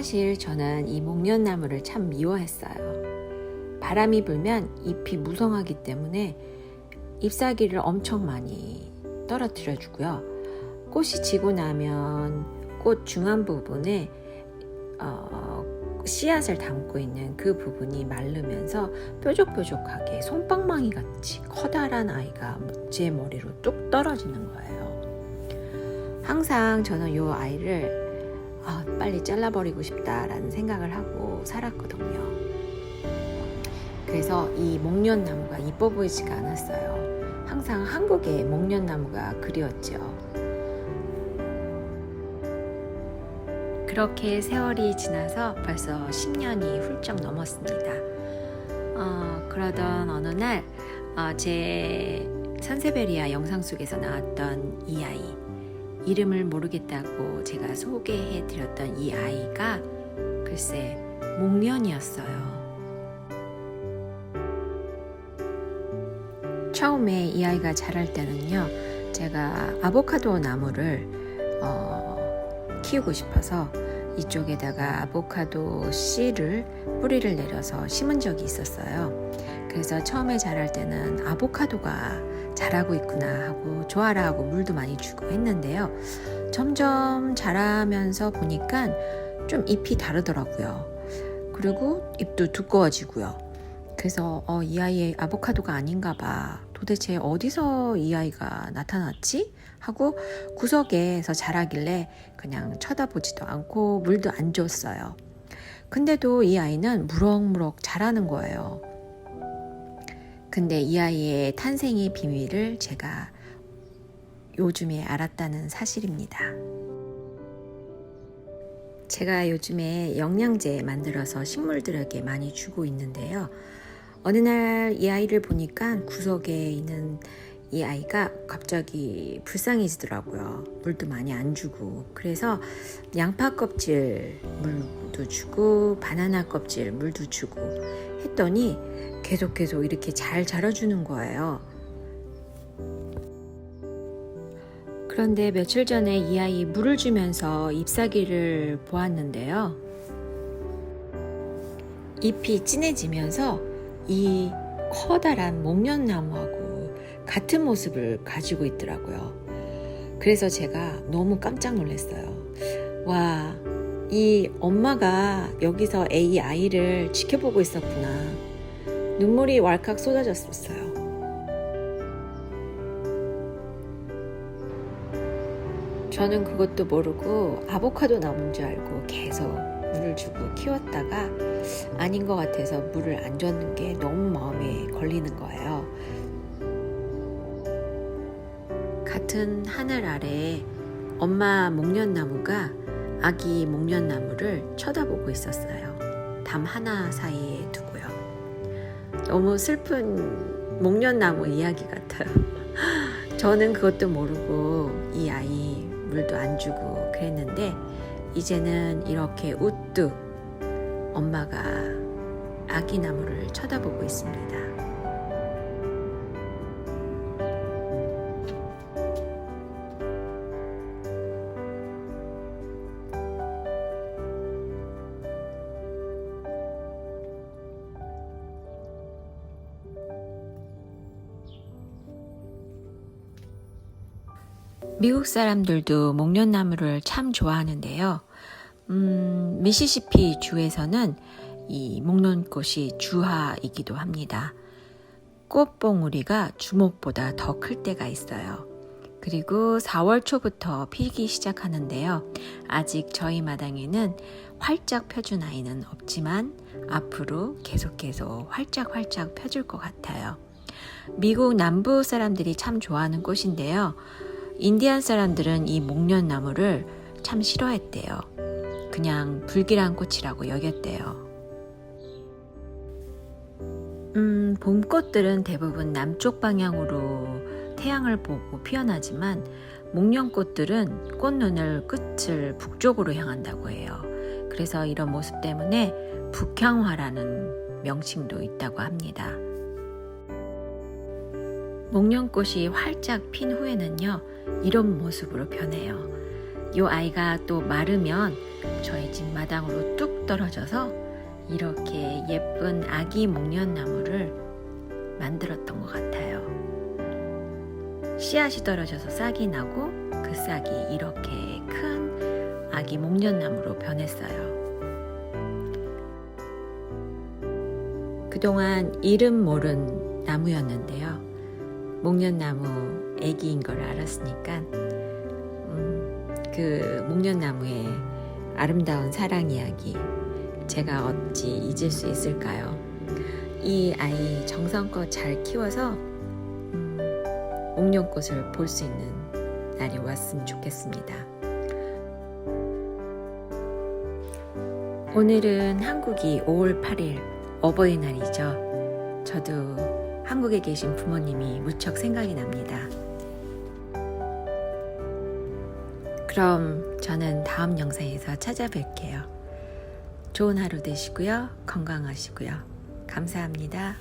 사실 저는 이 목련나무를 참 미워했어요. 바람이 불면 잎이 무성하기 때문에 잎사귀를 엄청 많이 떨어뜨려 주고요. 꽃이 지고 나면 꽃 중앙 부분에 어, 씨앗을 담고 있는 그 부분이 마르면서 뾰족뾰족하게 솜방망이 같이 커다란 아이가 제 머리로 뚝 떨어지는 거예요. 항상 저는 이 아이를 아, 빨리 잘라버리고 싶다라는 생각을 하고 살았거든요. 그래서 이 목련나무가 이뻐 보이지가 않았어요. 항상 한국의 목련나무가 그리웠죠. 그렇게 세월이 지나서 벌써 10년이 훌쩍 넘었습니다. 어, 그러던 어느 날, 어, 제 산세베리아 영상 속에서 나왔던 이 아이, 이름을 모르겠다고 제가 소개해 드렸던 이 아이가 글쎄, 목련이었어요. 처음에 이 아이가 자랄 때는요, 제가 아보카도 나무를 어, 키우고 싶어서 이쪽에다가 아보카도 씨를 뿌리를 내려서 심은 적이 있었어요. 그래서 처음에 자랄 때는 아보카도가 자라고 있구나 하고 좋아라 하고 물도 많이 주고 했는데요. 점점 자라면서 보니까 좀 잎이 다르더라고요. 그리고 잎도 두꺼워지고요. 그래서 어, 이 아이의 아보카도가 아닌가 봐. 도대체 어디서 이 아이가 나타났지? 하고 구석에서 자라길래 그냥 쳐다보지도 않고 물도 안 줬어요. 근데도 이 아이는 무럭무럭 자라는 거예요. 근데 이 아이의 탄생의 비밀을 제가 요즘에 알았다는 사실입니다. 제가 요즘에 영양제 만들어서 식물들에게 많이 주고 있는데요. 어느 날 이 아이를 보니까 구석에 있는 이 아이가 갑자기 불쌍해지더라고요. 물도 많이 안 주고. 그래서 양파 껍질 물도 주고, 바나나 껍질 물도 주고 했더니 계속 계속 이렇게 잘 자라주는 거예요. 그런데 며칠 전에 이 아이 물을 주면서 잎사귀를 보았는데요. 잎이 진해지면서 이 커다란 목련나무하고 같은 모습을 가지고 있더라고요. 그래서 제가 너무 깜짝 놀랐어요. 와, 이 엄마가 여기서 이 아이를 지켜보고 있었구나. 눈물이 왈칵 쏟아졌었어요. 저는 그것도 모르고 아보카도 나무인 줄 알고 계속 물을 주고 키웠다가 아닌 것 같아서 물을 안 줬는 게 너무 마음에 걸리는 거예요. 같은 하늘 아래 엄마 목련나무가 아기 목련나무를 쳐다보고 있었어요. 담 하나 사이에 두고요. 너무 슬픈 목련나무 이야기 같아요. 저는 그것도 모르고 이 아이 물도 안 주고 그랬는데 이제는 이렇게 우뚝 엄마가 아기 나무를 쳐다보고 있습니다. 미국 사람들도 목련나무를 참 좋아하는데요. 음, 미시시피 주에서는 이 목련꽃이 주화이기도 합니다. 꽃봉우리가 주목보다 더 클 때가 있어요. 그리고 4월 초부터 피기 시작하는데요. 아직 저희 마당에는 활짝 펴준 아이는 없지만 앞으로 계속 계속 활짝 활짝 펴줄 것 같아요. 미국 남부 사람들이 참 좋아하는 꽃인데요. 인디안 사람들은 이 목련나무를 참 싫어했대요. 그냥 불길한 꽃이라고 여겼대요. 음, 봄꽃들은 대부분 남쪽 방향으로 태양을 보고 피어나지만 목련꽃들은 꽃눈을 끝을 북쪽으로 향한다고 해요. 그래서 이런 모습 때문에 북향화라는 명칭도 있다고 합니다. 목련꽃이 활짝 핀 후에는요, 이런 모습으로 변해요. 이 아이가 또 마르면 저희 집 마당으로 뚝 떨어져서 이렇게 예쁜 아기 목련나무를 만들었던 것 같아요. 씨앗이 떨어져서 싹이 나고 그 싹이 이렇게 큰 아기 목련나무로 변했어요. 그동안 이름 모른 나무였는데요. 목련나무 애기인 걸 알았으니까 음, 그 목련나무의 아름다운 사랑 이야기 제가 어찌 잊을 수 있을까요? 이 아이 정성껏 잘 키워서 음, 목련꽃을 볼 수 있는 날이 왔으면 좋겠습니다. 오늘은 한국이 5월 8일 어버이날이죠. 저도 한국에 계신 부모님이 무척 생각이 납니다. 그럼 저는 다음 영상에서 찾아뵐게요. 좋은 하루 되시고요. 건강하시고요. 감사합니다.